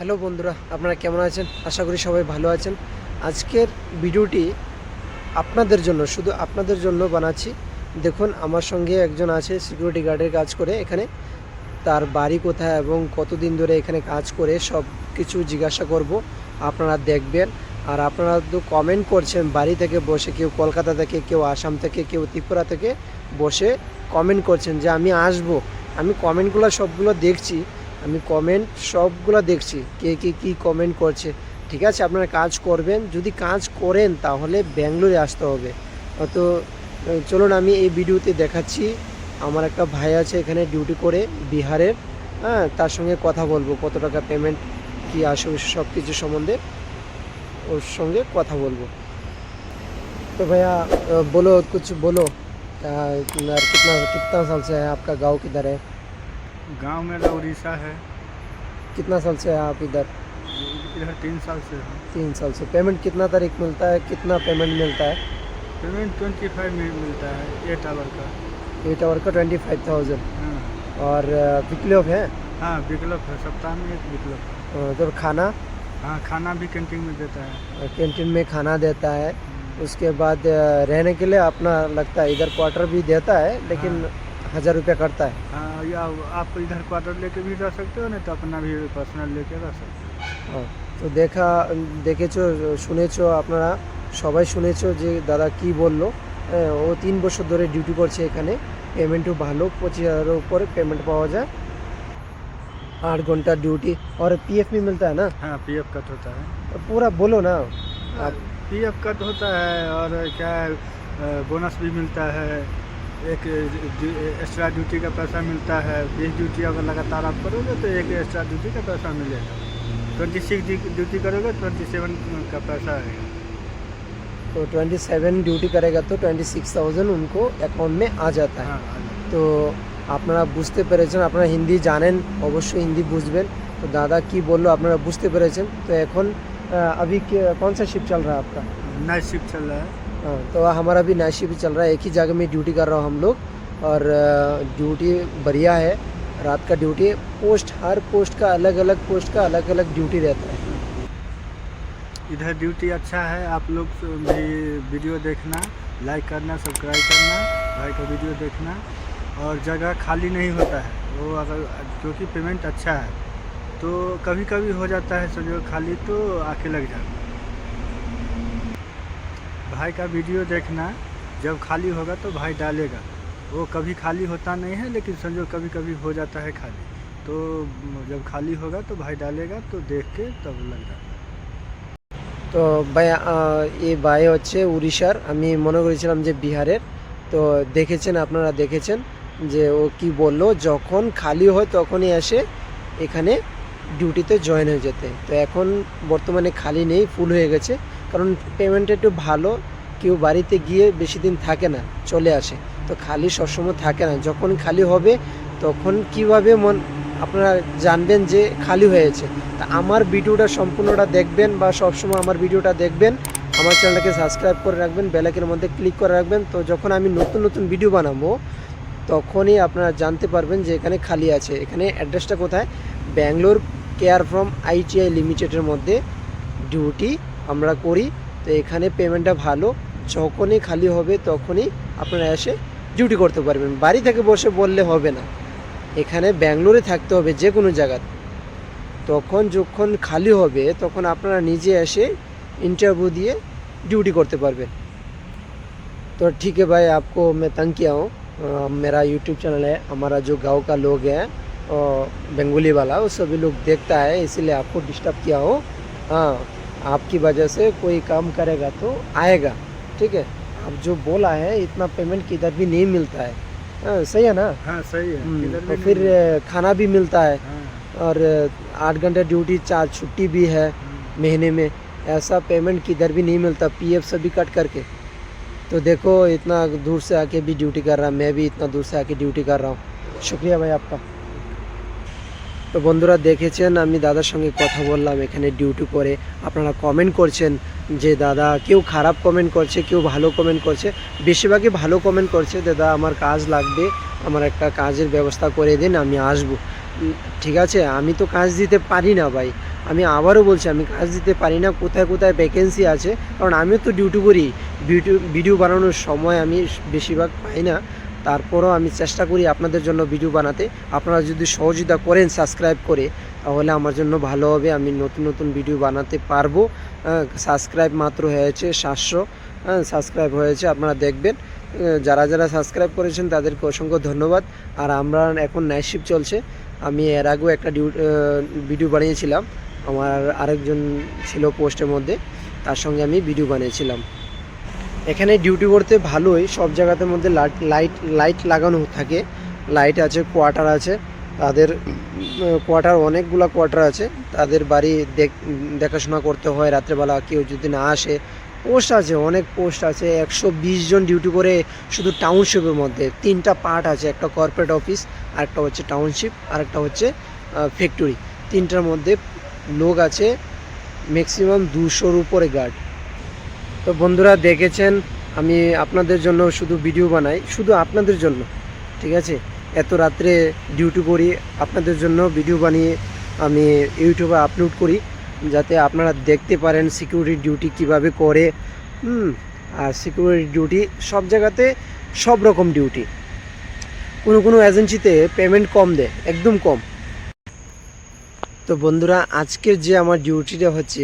Hello বন্ধুরা, আপনারা কেমন আছেন? আশা করি সবাই ভালো আছেন। আজকের ভিডিওটি আপনাদের জন্য, শুধু আপনাদের জন্য বানাচ্ছি। দেখুন, আমার সঙ্গে একজন আছে সিকিউরিটি গার্ডের কাজ করে এখানে। তার বাড়ি কোথায় এবং কতদিন ধরে এখানে কাজ করে সব কিছু জিজ্ঞাসা করব, আপনারা দেখবেন। আর আপনারা তো কমেন্ট করছেন, বাড়ি থেকে বসে কেউ কলকাতা থেকে, কেউ আসাম থেকে, কেউ ত্রিপুরা থেকে বসে কমেন্ট করছেন যে আমি আসব। আমি কমেন্টগুলো সবগুলো দেখছি। আমি কমেন্ট সবগুলো দেখছি কে কে কী কমেন্ট করছে ঠিক আছে আপনারা কাজ করবেন যদি কাজ করেন তাহলে ব্যাঙ্গালোরে আসতে হবে তো আহ, চলুন আমি এই ভিডিওতে দেখাচ্ছি আমার একটা ভাই আছে এখানে ডিউটি করে বিহারের হ্যাঁ তার সঙ্গে কথা বলবো কত টাকা পেমেন্ট কী আসবে সব কিছু সম্বন্ধে ওর সঙ্গে কথা বলবো तो भैया अ, बोलो कुछ बोलो क्या यार कितना कितना साल से है आपका गांव किधर है गाँव मेरा उड़ीसा है। कितना साल से है आप इधर? इधर तीन साल से है। तीन साल से। पेमेंट कितना तारीख मिलता है? कितना पेमेंट मिलता है? पेमेंट ट्वेंटी फाइव में मिलता है एट आवर का। एट आवर का ट्वेंटी फाइव थाउज़ेंड हाँ। और वीकली है? हाँ विकल्प है सप्ताह में एक विकल्प है। तो खाना? हाँ खाना भी कैंटीन में देता है। कैंटीन में खाना देता है। उसके बाद रहने के लिए अपना लगता है इधर क्वार्टर भी देता है लेकिन हज़ार रुपया करता है हाँ या आप इधर क्वार्टर लेके भी रह सकते हो नहीं तो अपना भी पर्सनल लेके रह सकते हो ও, তো দেখা দেখেছো শুনেছো আপনারা সবাই শুনেছো যে দাদা কি বললো হ্যাঁ, ও তিন বছর ধরে ডিউটি করছে এখানে পেমেন্টও ভালো পঁচিশ হাজারের উপরে পেমেন্ট পাওয়া যায় आठ घंटा ड्यूटी और पीएफ भी मिलता है ना हाँ पी एफ कट होता है तो पूरा बोलो ना आप पी एफ कट होता है और क्या है, अ, बोनस भी मिलता है एक एक्स्ट्रा ड्यूटी का पैसा मिलता है बीस ड्यूटी अगर लगातार आप करोगे तो एक एक्स्ट्रा ड्यूटी का पैसा मिलेगा ट्वेंटी सिक्स ड्यूटी करोगे ट्वेंटी सेवन का पैसा आएगा तो ट्वेंटी सेवन ड्यूटी करेगा तो ट्वेंटी सिक्स थाउजेंड उनको अकाउंट में आ जाता है हाँ आ जाएगा। তো আপনারা বুঝতে পেরেছেন আপনারা হিন্দি জানেন অবশ্যই হিন্দি বুঝবেন তো দাদা কি বললো আপনারা বুঝতে পেরেছেন তো এখন আহ, अभी क्या- कौन सा शिफ्ट चल रहा है आपका नाइट शिफ्ट चल रहा है हाँ, तो हमारा भी नाइट शिफ्ट चल रहा है एक ही जगह में ड्यूटी कर रहा हूँ हम लोग। और ड्यूटी बढ़िया है रात का ड्यूटी पोस्ट हर पोस्ट का अलग अलग पोस्ट का अलग अलग ड्यूटी रहता है। इधर ड्यूटी अच्छा है आप लोग भी वीडियो देखना लाइक करना सब्सक्राइब करना भाई का वीडियो देखना। और जगह खाली नहीं होता है वो अगर क्योंकि पेमेंट अच्छा है। तो कभी कभी हो जाता है समझो खाली तो आके लग है। भाई का वीडियो देखना जब खाली होगा तो भाई डालेगा वो कभी खाली होता नहीं है लेकिन समझो कभी कभी हो जाता है खाली तो जब खाली होगा तो भाई डालेगा तो देख के तब लग जाता है তো ভাই আহ, এই ভাই হচ্ছে উড়িষ্যার আমি মনে করেছিলাম যে বিহারের তো দেখেছেন আপনারা দেখেছেন যে ও কি বললো যখন খালি হয় তখনই এসে এখানে ডিউটিতে জয়েন হয়ে যেতে তো এখন বর্তমানে খালি নেই ফুল হয়ে গেছে কারণ পেমেন্ট একটু ভালো, কেউ বাড়িতে গিয়ে বেশি দিন থাকে না, চলে আসে। তো খালি সবসময় থাকে না। যখন খালি হবে, তখন কীভাবে মন, আপনারা জানবেন যে খালি হয়েছে। তা আমার ভিডিওটা সম্পূর্ণটা দেখবেন বা সবসময় আমার ভিডিওটা দেখবেন। আমার চ্যানেলটাকে সাবস্ক্রাইব করে রাখবেন বেলাকের মধ্যে ক্লিক করে রাখবেন। তো যখন আমি নতুন নতুন ভিডিও বানাবো, তখনই আপনারা জানতে পারবেন যে এখানে খালি আছে। এখানে অ্যাড্রেসটা কোথায়? ব্যাঙ্গালোর কেয়ার ফ্রম আইটিআই লিমিটেডের মধ্যে। ডিউটি আমরা করি তো এখানে পেমেন্টটা ভালো যখনই খালি হবে তখনই আপনারা এসে ডিউটি করতে পারবেন বাড়ি থেকে বসে বললে হবে না এখানে ব্যাঙ্গালোরে থাকতে হবে যে কোনো জায়গায় তখন যখন খালি হবে তখন আপনারা নিজে এসে इंटरव्यू दिए ड्यूटी करते पारबेन तो ठीक है भाई आपको मैं तंग किया हूँ अ, मेरा यूट्यूब चैनल है हमारा जो गांव का लोग हैं और बंगाली वाला वो सभी लोग देखता है इसीलिए आपको डिस्टर्ब किया हूँ हाँ आपकी वजह से कोई काम करेगा तो आएगा ठीक है? अब जो बोला है इतना पेमेंट किधर भी नहीं मिलता है। हाँ, सही है ना? हाँ सही है। हम्म, तो फिर खाना भी मिलता है। हाँ, और आठ घंटे ड्यूटी चार छुट्टी भी है हम्म। महीने में। ऐसा पेमेंट किधर भी नहीं मिलता पीएफ से भी कट करके। तो देखो इतना दूर से आके भी ड्यूटी कर रहा मैं भी इतना दूर से आके ड्यूटी कर रहा हूँ। शुक्रिया भाई आपका। তো বন্ধুরা দেখেছেন, আমি দাদার সঙ্গে কথা বললাম, এখানে ডিউটি করে। আপনারা কমেন্ট করছেন যে, দাদা, কেউ খারাপ কমেন্ট করছে, কেউ ভালো কমেন্ট করছে। বেশিরভাগই ভালো কমেন্ট করছে, দাদা, আমার কাজ লাগবে, আমার একটা কাজের ব্যবস্থা করে দিন, আমি আসব। ঠিক আছে? আমি তো কাজ দিতে পারি না ভাই। আমি আবারও বলছি, আমি কাজ দিতে পারি না, কোথায় কোথায় ভ্যাকেন্সি আছে? কারণ আমিও তো ডিউটি করি। ভিডিও ভিডিও বানানোর সময় আমি বেশিরভাগ পাই না। তারপরও আমি চেষ্টা করি আপনাদের জন্য ভিডিও বানাতে। আপনারা যদি সহযোগিতা করেন সাবস্ক্রাইব করে, তাহলে আমার জন্য ভালো হবে। আমি নতুন নতুন ভিডিও বানাতে পারব। সাবস্ক্রাইব মাত্র হয়েছে সাতশো। হ্যাঁ সাবস্ক্রাইব হয়েছে, আপনারা দেখবেন। যারা যারা সাবস্ক্রাইব করেছেন, তাদেরকে অসংখ্য ধন্যবাদ। আর আমরা এখন নাইট চলছে। আমি এর আগেও একটা ভিডিও বানিয়েছিলাম। আমার আরেকজন ছিল পোস্টের মধ্যে। তার সঙ্গে আমি ভিডিও বানিয়েছিলাম। এখানে ডিউটি করতে ভালোই সব জায়গাতে মধ্যে লাইট লাইট লাগানো থাকে। লাইট আছে কোয়ার্টার আছে, তাদের কোয়ার্টার অনেকগুলো কোয়ার্টার আছে। তাদের বাড়ি দেখ- দেখাশোনা করতে হয় রাত্রেবেলা, কেউ যদি না আসে। পোস্ট আছে, অনেক পোস্ট আছে। একশো বিশ জন ডিউটি করে শুধু টাউনশিপের মধ্যে। তিনটা পার্ট আছে, একটা কর্পোরেট অফিস আরেকটা হচ্ছে টাউনশিপ আরেকটা হচ্ছে ফ্যাক্টরি তিনটার মধ্যে লোক আছে ম্যাক্সিমাম দুশোর উপরে গার্ড তো বন্ধুরা দেখেছেন, আমি আপনাদের জন্য শুধু ভিডিও বানাই, শুধু আপনাদের জন্য, ঠিক আছে? এত রাত্রে ডিউটি করি, আপনাদের জন্য ভিডিও বানিয়ে আমি ইউটিউবে আপলোড করি, যাতে আপনারা দেখতে পারেন সিকিউরিটি ডিউটি কীভাবে করে, হুম, আর সিকিউরিটি ডিউটি সব জায়গাতে সব রকম ডিউটি কোনো কোনো এজেন্সিতে পেমেন্ট কম দেয়, একদম কম। তো বন্ধুরা আজকের যে আমার ডিউটিটা হচ্ছে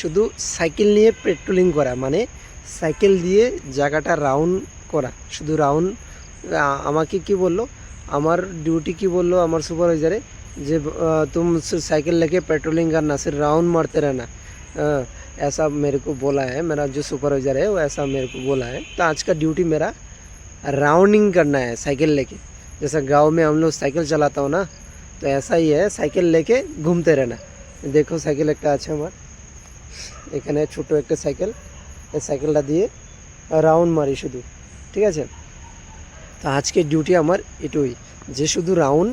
শুধু সাইকেল নিয়ে পেট্রোলিং করা মানে সাইকেল দিয়ে জায়গাটা রাউন্ড করা শুধু রাউন্ড আমাকে কি বললো আমার ডিউটি কি বললো আমার সুপারভাইজারে যে अ, तुम सिर्फ साइकिल लेके पेट्रोलिंग करना सिर्फ राउंड मारते रहना अ, ऐसा मेरे को बोला है मेरा जो सुपरवाइज़र है वो ऐसा मेरे को बोला है तो आज का ड्यूटी मेरा राउंडिंग करना है साइकिल लेके जैसा गांव में हम लोग साइकिल चलाता हूँ ना तो ऐसा ही है সাইকেল লেকে ঘুমতে रहना দেখো সাইকেল একটা আছে আমার এখানে ছোট একটা সাইকেল এই সাইকেলটা দিয়ে রাউন্ড মারি শুধু ঠিক আছে তো আজকে ডিউটি আমার এটুই যে শুধু রাউন্ড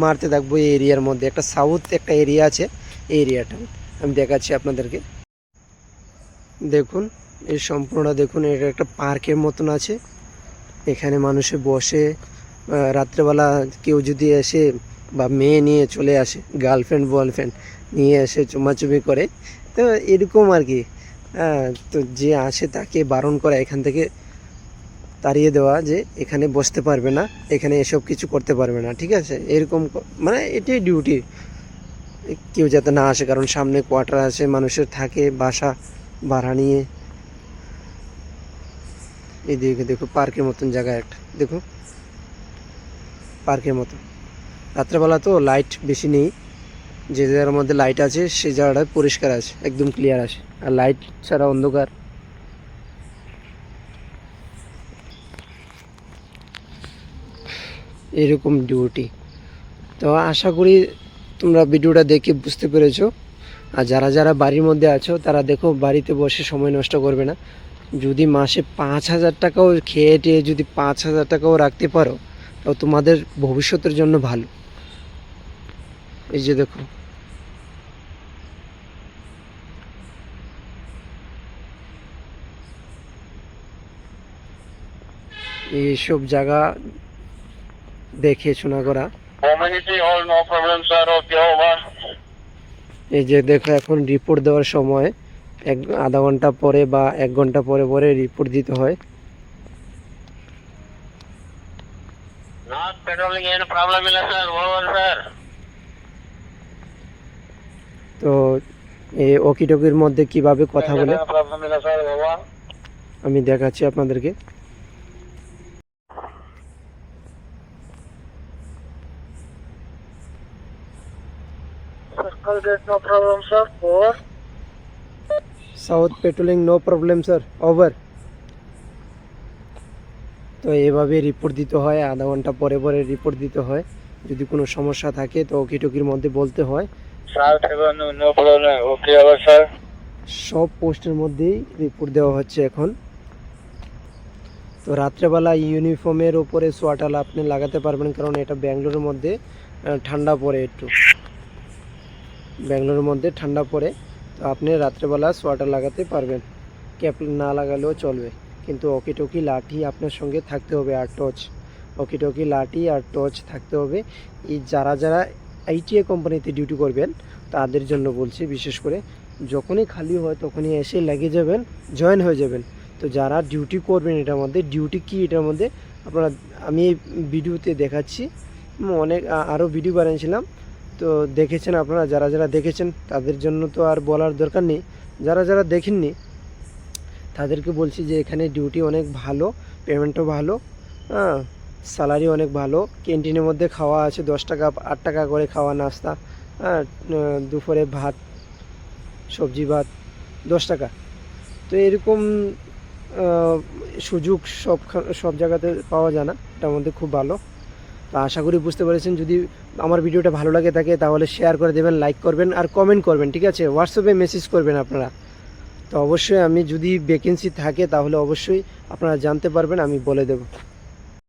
মারতে থাকবো এই এরিয়ার মধ্যে একটা সাউথ একটা এরিয়া আছে এই এরিয়াটা আমি দেখাচ্ছি আপনাদেরকে দেখুন এই সম্পূর্ণ দেখুন এটা একটা পার্কের মতন আছে এখানে মানুষে বসে আহ, রাত্রেবেলা কেউ যদি এসে বা মেয়ে নিয়ে চলে আসে গার্লফ্রেন্ড বয়ফ্রেন্ড নিয়ে এসে চুমাচুমি করে। তো এরকম আর কি। হ্যাঁ তো যে আসে তাকে বারণ করা, এখান থেকে তাড়িয়ে দেওয়া যে এখানে বসতে পারবে না, এখানে এসব কিছু করতে পারবে না, ঠিক আছে? এরকম মানে এটাই ডিউটি কেউ যাতে না আসে, কারণ সামনে কোয়ার্টার আছে, মানুষের থাকে, বাসা, ভাড়া নিয়ে। এদিকে দেখো পার্কের মতন জায়গা একটা, দেখো। পার্কের মতো রাত্রেবেলা তো লাইট বেশি নেই। যে জায়গার মধ্যে লাইট আছে, সেই জায়গাটা পরিষ্কার আছে, একদম ক্লিয়ার আছে। আর লাইট ছাড়া অন্ধকার। এরকম ডিউটি তো আশা করি তোমরা ভিডিওটা দেখে বুঝতে পেরেছ। আর যারা যারা বাড়ির মধ্যে আছো, তারা দেখো বাড়িতে বসে সময় নষ্ট করবে না। যদি মাসে পাঁচ হাজার টাকাও খেয়ে টেয়ে যদি পাঁচ হাজার টাকাও রাখতে পারো তো তোমাদের ভবিষ্যতের জন্য ভালো। এই যে দেখো এইসব জায়গা দেখে শোনা করা এই যে দেখো, এখন রিপোর্ট দেওয়ার সময় এক আধা ঘণ্টা পরে বা এক ঘণ্টা পরে পরে রিপোর্ট দিতে হয়। Not petroling, any problem in sir. over তো ওকিটকির মধ্যে কীভাবে কথা বলে? আমি দেখাচ্ছি আপনাদেরকে। South patrolling, no problem, sir. Over. তো এভাবে রিপোর্ট দিতে হয়, আধা ঘণ্টা পরে পরে রিপোর্ট দিতে হয়। যদি কোনো সমস্যা থাকে, তো ওকিটকির মধ্যে বলতে হয়। সব পোস্টের মধ্যেই রিপোর্ট দেওয়া হচ্ছে এখন। তো রাত্রেবেলা ইউনিফর্মের ওপরে সোয়াটার আপনি লাগাতে পারবেন, কারণ এটা ব্যাঙ্গালোরের মধ্যে ঠান্ডা পড়ে একটু। ব্যাঙ্গালোরের মধ্যে ঠান্ডা পড়ে, তো আপনি রাত্রেবেলা সোয়াটার লাগাতে পারবেন। ক্যাপ না লাগালেও চলবে, কিন্তু অকিটকি লাঠি আপনার সঙ্গে থাকতে হবে আর টর্চ অকিটকি লাঠি আর টর্চ থাকতে হবে। এই যারা যারা আইটিআই কোম্পানিতে ডিউটি করবেন, তাদের জন্য বলছি বিশেষ করে যখনই খালি হয় তখনই এসে লেগে যাবেন জয়েন হয়ে যাবেন। তো যারা ডিউটি করবেন এটার মধ্যে ডিউটি কি এটার মধ্যে, আপনারা, আমি এই ভিডিওতে দেখাচ্ছি। অনেক আরও ভিডিও বানিয়েছিলাম। তো দেখেছেন আপনারা, যারা যারা দেখেছেন, তাদের জন্য তো আর বলার দরকার নেই। যারা যারা দেখেননি, তাদেরকে বলছি যে এখানে ডিউটি অনেক ভালো পেমেন্টও ভালো হ্যাঁ। স্যালারি অনেক ভালো। ক্যান্টিনের মধ্যে খাওয়া আছে, দশ টাকা, আট টাকা করে খাওয়া নাস্তা হ্যাঁ দুপুরে ভাত, সবজি ভাত, দশ টাকা। তো এরকম সুযোগ সব সব জায়গাতে পাওয়া যায় না। এটার মধ্যে খুব ভালো। তো আশা করি বুঝতে পেরেছেন। যদি আমার ভিডিওটা ভালো লাগে থাকে, তাহলে শেয়ার করে দেবেন লাইক করবেন, আর কমেন্ট করবেন, ঠিক আছে? হোয়াটসঅ্যাপে মেসেজ করবেন আপনারা। তো অবশ্যই আমি যদি ভ্যাকেন্সি থাকে, তাহলে অবশ্যই আপনারা জানতে পারবেন, আমি বলে দেবো।